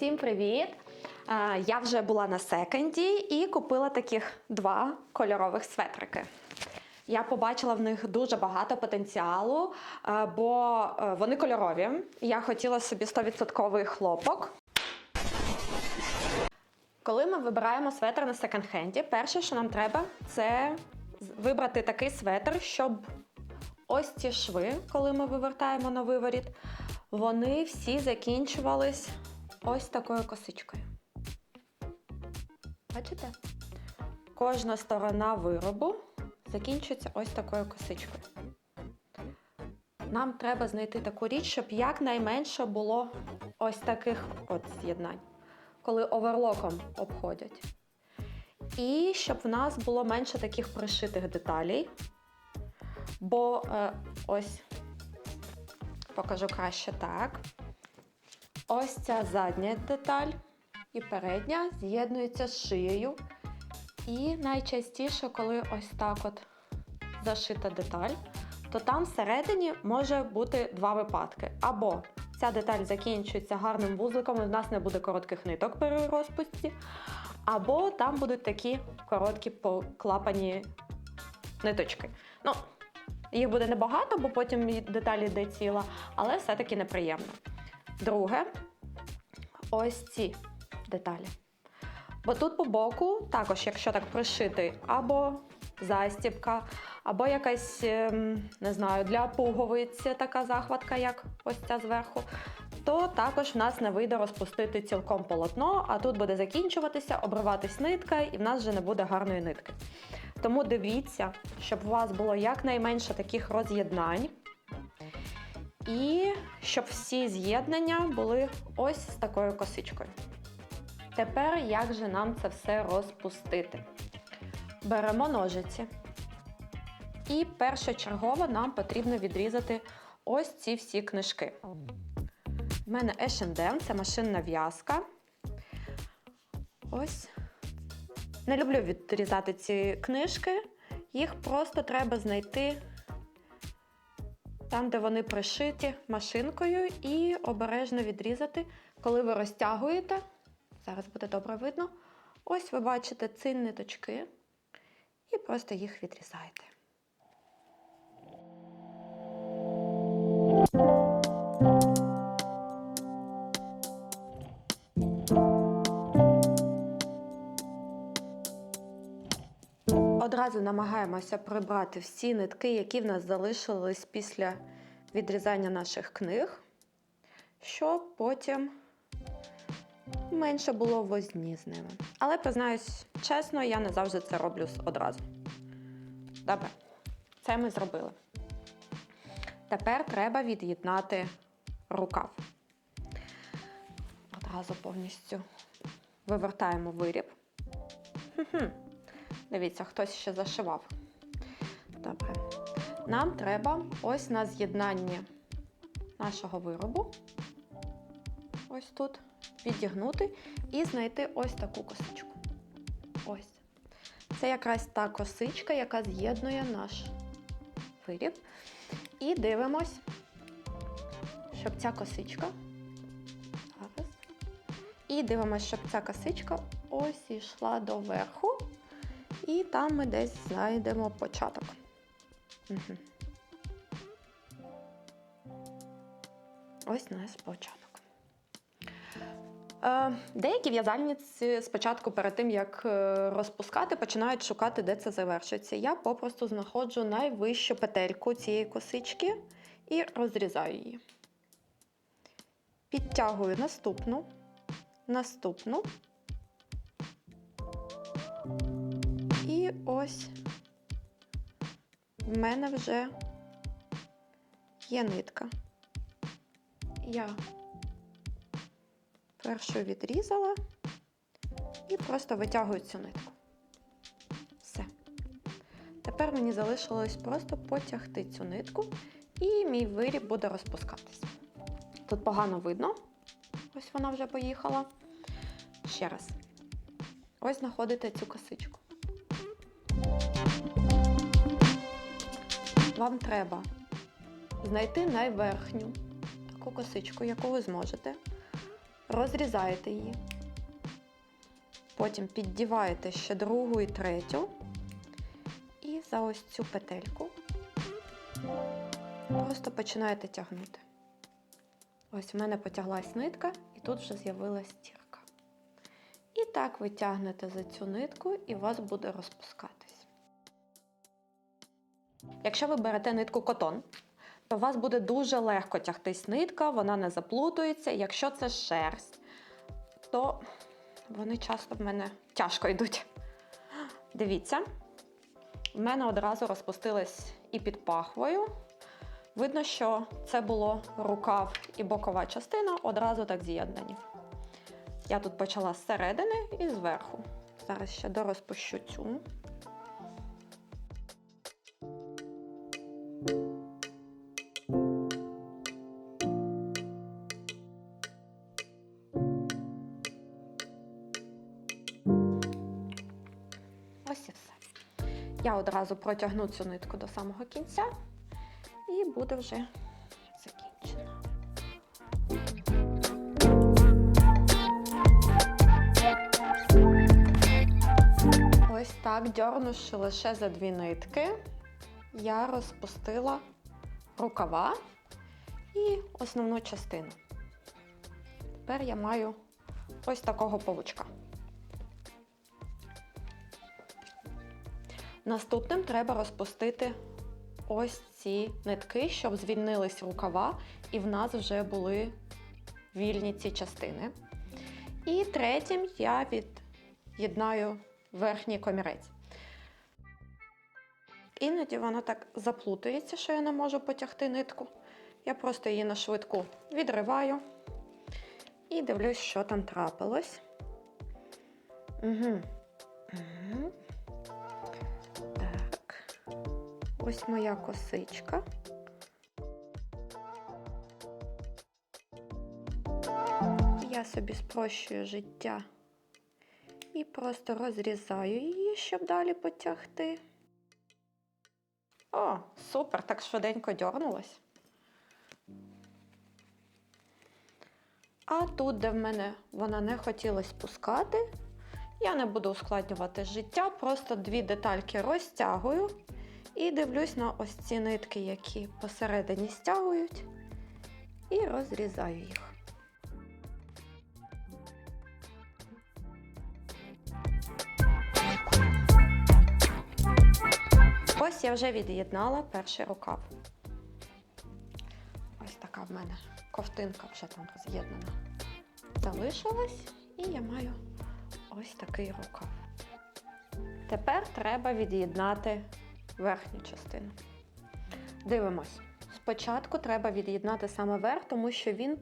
Всім привіт! Я вже була на секонді і купила таких два кольорових светрики. Я побачила в них дуже багато потенціалу, бо е, вони кольорові. Я хотіла собі 100% хлопок. Коли ми вибираємо светр на секонд-хенді, перше, що нам треба, це вибрати такий светр, щоб ось ці шви, коли ми вивертаємо на виворіт, вони всі закінчувались ось такою косичкою. Бачите? Кожна сторона виробу закінчується ось такою косичкою. Нам треба знайти таку річ, щоб якнайменше було ось таких от з'єднань, коли оверлоком обходять. І щоб в нас було менше таких пришитих деталей. Бо е, ось покажу краще так. Ось ця задня деталь і передня з'єднуються з шиєю. І найчастіше, коли ось так от зашита деталь, то там всередині може бути два випадки. Або ця деталь закінчується гарним вузликом, і в нас не буде коротких ниток при розпусті, або там будуть такі короткі поклапані ниточки. Ну, їх буде небагато, бо потім і деталь йде ціла, але все-таки неприємно. Друге, ось ці деталі. Бо тут по боку, також, якщо так пришити, або застібка, або якась, ем, не знаю, для пуговиці така захватка, як ось ця зверху, то також в нас не вийде розпустити цілком полотно, а тут буде закінчуватися, обриватись нитка, і в нас вже не буде гарної нитки. Тому дивіться, щоб у вас було якнайменше таких роз'єднань. І щоб всі з'єднання були ось з такою косичкою. Тепер як же нам це все розпустити? Беремо ножиці. І першочергово нам потрібно відрізати ось ці всі книжки. У мене H&M, це машинна в'язка. Ось. Не люблю відрізати ці книжки. Їх просто треба знайти там, де вони пришиті машинкою, і обережно відрізати, коли ви розтягуєте. Зараз буде добре видно. Ось ви бачите ці ниточки, і просто їх відрізаєте. Одразу намагаємося прибрати всі нитки, які в нас залишились після відрізання наших книг, щоб потім менше було возні з ними. Але признаюсь чесно, я не завжди це роблю одразу. Добре, це ми зробили. Тепер треба від'єднати рукав. Одразу повністю вивертаємо виріб. Хм-хм. Дивіться, хтось ще зашивав. Добре. Нам треба ось на з'єднанні нашого виробу. Ось тут відігнути і знайти ось таку косичку. Ось. Це якраз та косичка, яка з'єднує наш виріб. І дивимось, щоб ця косичка. Зараз. І дивимося, щоб ця косичка ось йшла до верху. І там ми десь знайдемо початок. Угу. Ось наш початок. Е, Деякі в'язальниці спочатку, перед тим як е, розпускати, починають шукати, де це завершується. Я попросту знаходжу найвищу петельку цієї косички і розрізаю її. Підтягую наступну, наступну. Ось в мене вже є нитка. Я першу відрізала і просто витягую цю нитку. Все. Тепер мені залишилось просто потягти цю нитку, і мій виріб буде розпускатись. Тут погано видно. Ось вона вже поїхала. Ще раз. Ось знаходите цю косичку. Вам треба знайти найверхню таку косичку, яку ви зможете. розрізаєте її. Потім піддіваєте ще другу і третю. І за ось цю петельку просто починаєте тягнути. Ось в мене потяглась нитка, і тут вже з'явилась стірка. І так ви тягнете за цю нитку, і вас буде розпускатись. Якщо ви берете нитку котон, то у вас буде дуже легко тягтись нитка, вона не заплутується. Якщо це шерсть, то вони часто в мене тяжко йдуть. Дивіться, в мене одразу розпустилась і під пахвою. Видно, що це було рукав і бокова частина одразу так з'єднані. Я тут почала з середини і зверху. Зараз ще дорозпущу цю. Одразу протягну цю нитку до самого кінця і буде вже закінчено. Ось так, дьорнувши лише за дві нитки, я розпустила рукава і основну частину. Тепер я маю ось такого павучка. Наступним треба розпустити ось ці нитки, щоб звільнились рукава, і в нас вже були вільні ці частини. І третім я від'єднаю верхній комірець. Іноді воно так заплутується, що я не можу потягти нитку. Я просто її на швидку відриваю і дивлюсь, що там трапилось. Угу. Угу. Ось моя косичка. Я собі спрощую життя і просто розрізаю її, щоб далі потягти. О, супер, так швиденько дьорнулась. А тут, де в мене вона не хотіла спускати, я не буду ускладнювати життя, просто дві детальки розтягую і дивлюсь на ось ці нитки, які посередині стягують, і розрізаю їх. Ось я вже від'єднала перший рукав. Ось така в мене ковтинка вже там роз'єднана. Залишилась, і я маю ось такий рукав. Тепер треба від'єднати верхню частину. Дивимось. Спочатку треба від'єднати саме верх, тому що він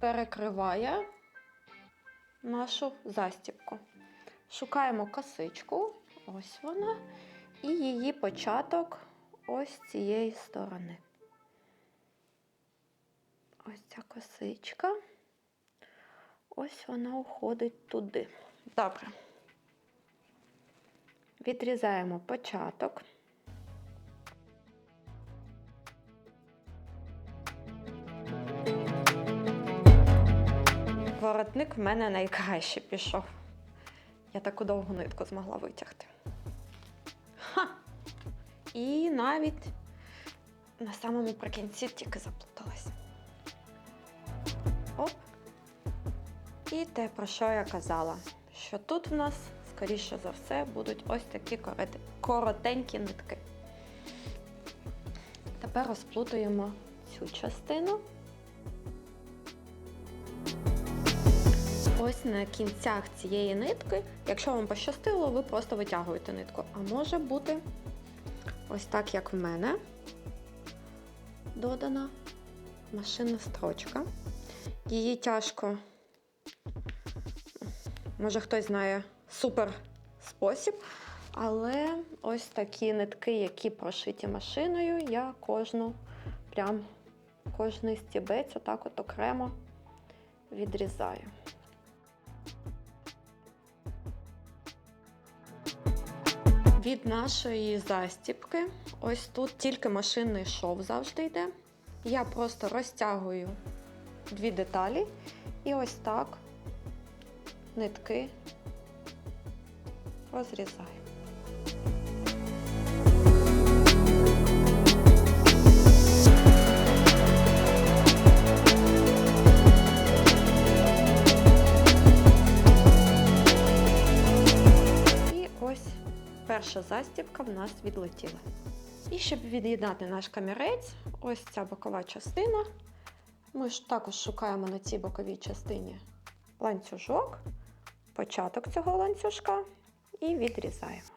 перекриває нашу застібку. Шукаємо косичку, ось вона, і її початок ось цієї сторони. Ось ця косичка. Ось вона уходить туди. Добре. Відрізаємо початок. Воротник в мене найкраще пішов. Я таку довгу нитку змогла витягти. Ха! І навіть на самому прикінці тільки заплуталась. Оп. І те, про що я казала, що тут в нас, скоріше за все, будуть ось такі корот- коротенькі нитки. Тепер розплутуємо цю частину. Ось на кінцях цієї нитки, якщо вам пощастило, ви просто витягуєте нитку. А може бути ось так, як в мене, додана машинна строчка. Її тяжко, може хтось знає супер спосіб, але ось такі нитки, які прошиті машиною, я кожну, прям кожний стібець, отак от окремо відрізаю. Від нашої застібки, ось тут тільки машинний шов завжди йде. Я просто розтягую дві деталі І ось так нитки розрізаю. Перша застібка в нас відлетіла. І щоб від'єднати наш камірець, ось ця бокова частина. Ми ж також шукаємо на цій боковій частині ланцюжок, початок цього ланцюжка і відрізаємо.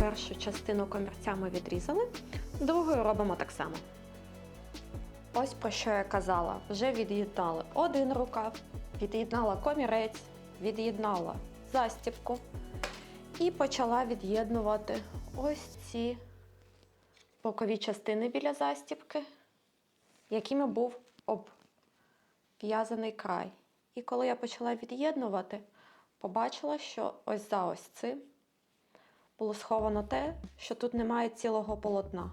Першу частину комірця ми відрізали, другою робимо так само. Ось про що я казала. Вже від'єднали один рукав, від'єднала комірець, від'єднала застібку і почала від'єднувати ось ці бокові частини біля застібки, якими був обв'язаний край. І коли я почала від'єднувати, побачила, що ось за ось цим було сховано те, що тут немає цілого полотна.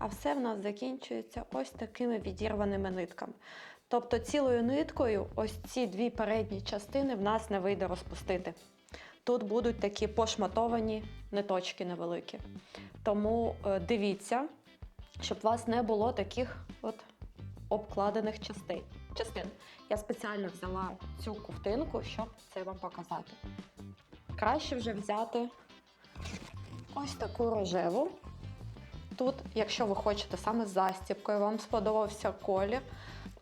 А все в нас закінчується ось такими відірваними нитками. Тобто цілою ниткою ось ці дві передні частини в нас не вийде розпустити. Тут будуть такі пошматовані ниточки невеликі. Тому е, дивіться, щоб у вас не було таких от обкладених частин. частин. Я спеціально взяла цю ковтинку, щоб це вам показати. Краще вже взяти ось таку рожеву. Тут, якщо ви хочете саме з застібкою, вам сподобався колір.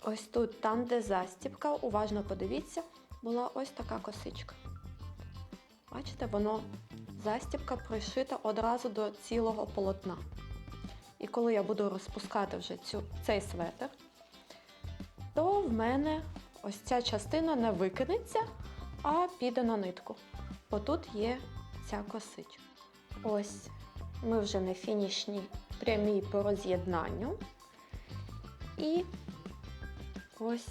Ось тут, там, де застібка, уважно подивіться, була ось така косичка. Бачите, воно застібка пришита одразу до цілого полотна. І коли я буду розпускати вже цю, цей светр, то в мене ось ця частина не викинеться, а піде на нитку. Бо тут є ця косичка. Ось ми вже на фінішній прямій по роз'єднанню. І ось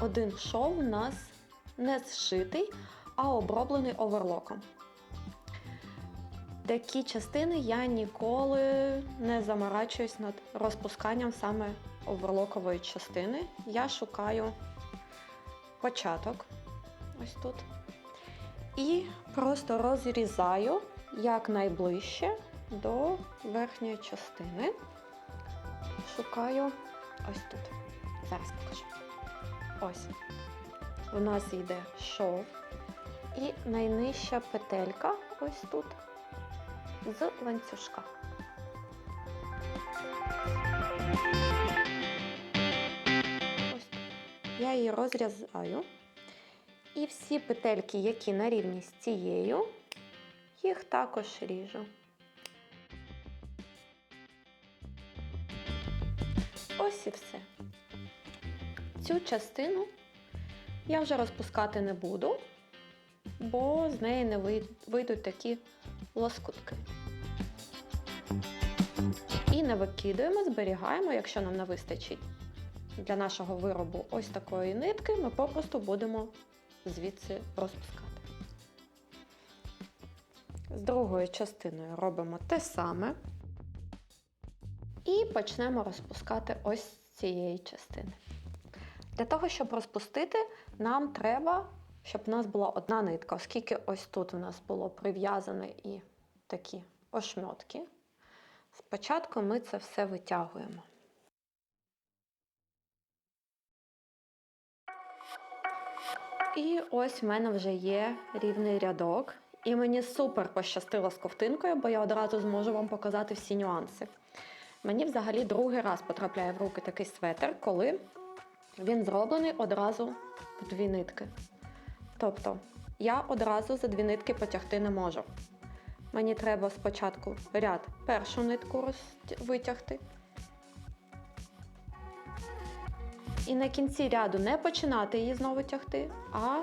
один шов у нас не зшитий, а оброблений оверлоком. Такі частини я ніколи не заморачуюсь над розпусканням саме оверлокової частини. Я шукаю початок ось тут. І просто розрізаю якнайближче до верхньої частини. Шукаю ось тут. Зараз покажу. Ось. У нас йде шов. І найнижча петелька ось тут з ланцюжка. Ось. Я її розрізаю. І всі петельки, які на рівні з цією, їх також ріжу. Ось і все. Цю частину я вже розпускати не буду, бо з неї не вийдуть такі лоскутки. І не викидуємо, зберігаємо, якщо нам не вистачить для нашого виробу ось такої нитки, ми попросту будемо звідси розпускати. З другою частиною робимо те саме. І почнемо розпускати ось з цієї частини. Для того, щоб розпустити, нам треба, щоб у нас була одна нитка, оскільки ось тут у нас було прив'язане і такі ошмьотки. Спочатку ми це все витягуємо. І ось в мене вже є рівний рядок. І мені супер пощастило з ковтинкою, бо я одразу зможу вам показати всі нюанси. Мені взагалі другий раз потрапляє в руки такий светр, коли він зроблений одразу в дві нитки. Тобто я одразу за дві нитки потягти не можу. Мені треба спочатку ряд першу нитку витягти. І на кінці ряду не починати її знову тягти, а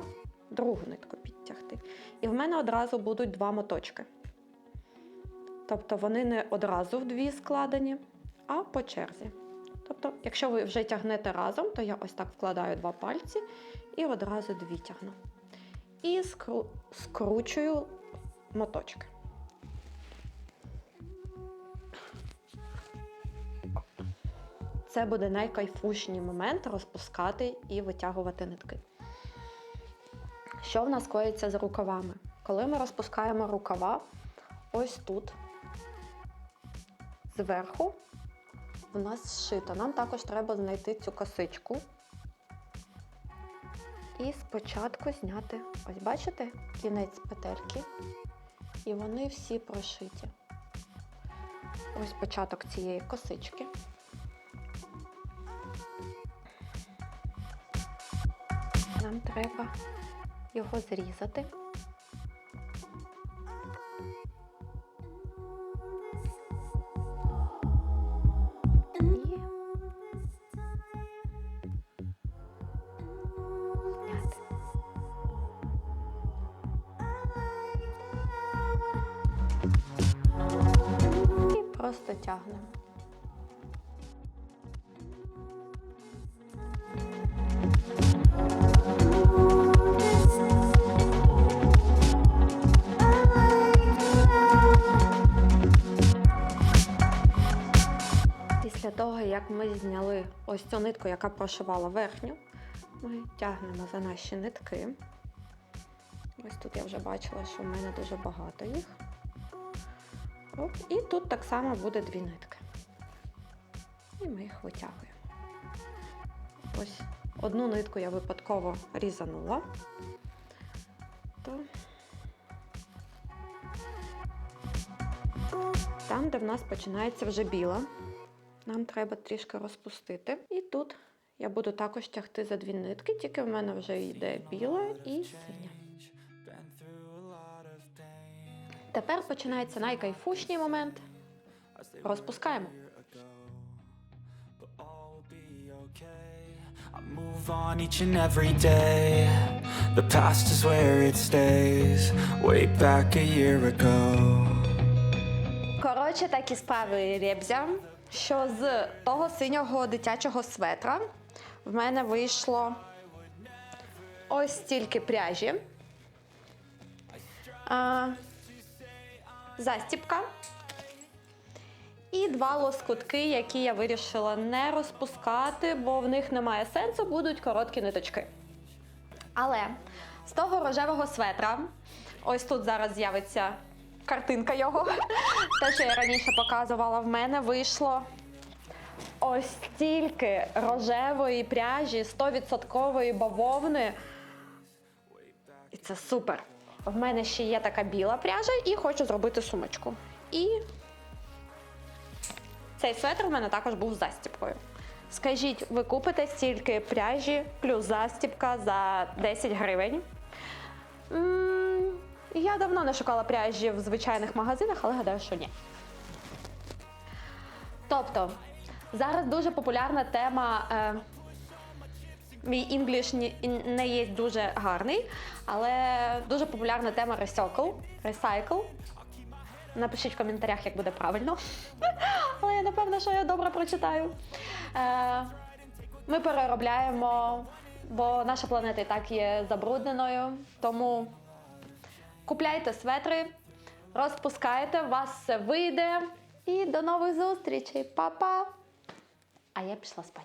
другу нитку підтягти. І в мене одразу будуть два моточки. Тобто вони не одразу в дві складені, а по черзі. Тобто, якщо ви вже тягнете разом, то я ось так вкладаю два пальці і одразу дві тягну. І скру- скручую моточки. Це буде найкайфушній момент розпускати і витягувати нитки. Що в нас коїться з рукавами? Коли ми розпускаємо рукава, ось тут, зверху, в нас зшито. Нам також треба знайти цю косичку. І спочатку зняти, ось бачите, кінець петельки. І вони всі прошиті. Ось початок цієї косички. Нам треба його зрізати. Просто тягнемо. Після того, як ми зняли ось цю нитку, яка прошивала верхню, ми тягнемо за наші нитки. Ось тут я вже бачила, що в мене дуже багато їх. Оп, і тут так само буде дві нитки. І ми їх витягуємо. Ось одну нитку я випадково різанула. То там, де в нас починається вже біла, нам треба трішки розпустити. І тут я буду також тягти за дві нитки, тільки в мене вже йде біла і синя. Тепер починається найкайфушній момент. Розпускаємо. I move on each and every day. The past is where it stays. Way back a year ago. Коротше, такі справи Рєбзя, що з того синього дитячого светра в мене вийшло ось стільки пряжі. А, застіпка. І два лоскутки, які я вирішила не розпускати, бо в них немає сенсу, будуть короткі ниточки. Але з того рожевого светра, ось тут зараз з'явиться картинка його. Те, що я раніше показувала, в мене вийшло ось стільки рожевої пряжі, 100% бавовни. І це супер. В мене ще є така біла пряжа і хочу зробити сумочку. І цей светр в мене також був застіпкою. Скажіть, ви купите стільки пряжі плюс застіпка за 10 гривень? Я давно не шукала пряжі в звичайних магазинах, але гадаю, що ні. Тобто, зараз дуже популярна тема. Е, Мій інгліш не є дуже гарний, але дуже популярна тема recycle. recycle. Напишіть в коментарях, як буде правильно. Але я напевно, що я добре прочитаю. Е, Ми переробляємо, бо наша планета і так є забрудненою. Тому купляйте светри, розпускайте, вас все вийде. І до нових зустрічей. Па-па! А я пішла спати.